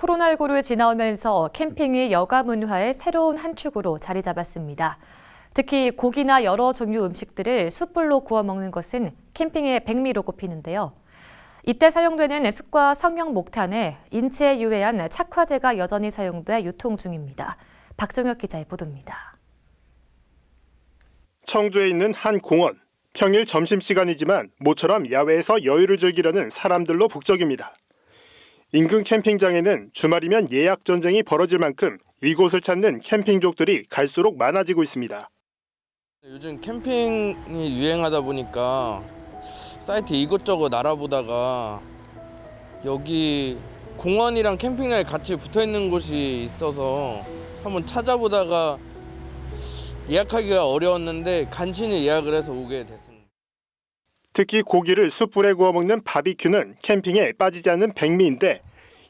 코로나19를 지나오면서 캠핑이 여가 문화의 새로운 한 축으로 자리 잡았습니다. 특히 고기나 여러 종류 음식들을 숯불로 구워 먹는 것은 캠핑의 백미로 꼽히는데요. 이때 사용되는 숯과 성형 목탄에 인체에 유해한 착화제가 여전히 사용돼 유통 중입니다. 박정혁 기자의 보도입니다. 청주에 있는 한 공원. 평일 점심시간이지만 모처럼 야외에서 여유를 즐기려는 사람들로 북적입니다. 인근 캠핑장에는 주말이면 예약 전쟁이 벌어질 만큼 이곳을 찾는 캠핑족들이 갈수록 많아지고 있습니다. 요즘 캠핑이 유행하다 보니까 사이트 이것저것 알아보다가 여기 공원이랑 캠핑장이 같이 붙어 있는 곳이 있어서 한번 찾아보다가 예약하기가 어려웠는데 간신히 예약을 해서 오게 됐습니다. 특히 고기를 숯불에 구워 먹는 바비큐는 캠핑에 빠지지 않는 백미인데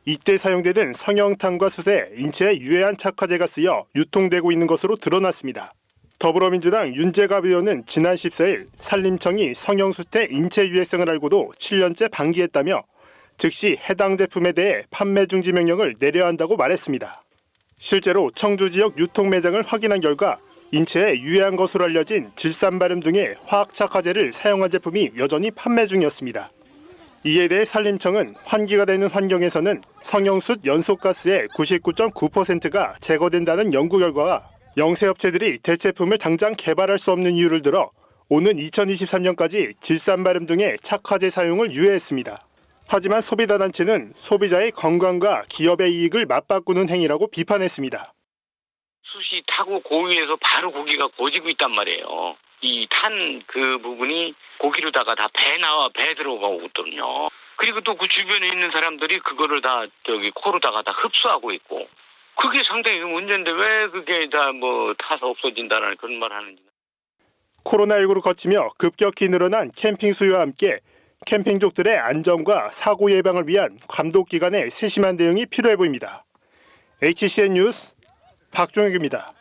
이때 사용되는 성형탄과 숯에 인체에 유해한 착화제가 쓰여 유통되고 있는 것으로 드러났습니다. 더불어민주당 윤재갑 의원은 지난 14일 산림청이 성형숯의 인체 유해성을 알고도 7년째 방기했다며 즉시 해당 제품에 대해 판매 중지 명령을 내려야 한다고 말했습니다. 실제로 청주 지역 유통 매장을 확인한 결과 인체에 유해한 것으로 알려진 질산바름 등의 화학착화제를 사용한 제품이 여전히 판매 중이었습니다. 이에 대해 산림청은 환기가 되는 환경에서는 성형숯 연소가스의 99.9%가 제거된다는 연구 결과와 영세업체들이 대체품을 당장 개발할 수 없는 이유를 들어 오는 2023년까지 질산바름 등의 착화제 사용을 유예했습니다. 하지만 소비자 단체는 소비자의 건강과 기업의 이익을 맞바꾸는 행위라고 비판했습니다. 숯이 타고 고위에서 바로 고기가 구워지고 있단 말이에요. 이 탄 그 부분이 고기로다가 다 배 나와 배 들어가고 있거든요. 그리고 또 그 주변에 있는 사람들이 그거를 다 저기 코로다가 다 흡수하고 있고 그게 상당히 문제인데 왜 그게 다 뭐 타서 없어진다는 그런 말 하는지. 코로나19를 거치며 급격히 늘어난 캠핑 수요와 함께 캠핑족들의 안전과 사고 예방을 위한 감독 기관의 세심한 대응이 필요해 보입니다. HCN 뉴스 박종혁입니다.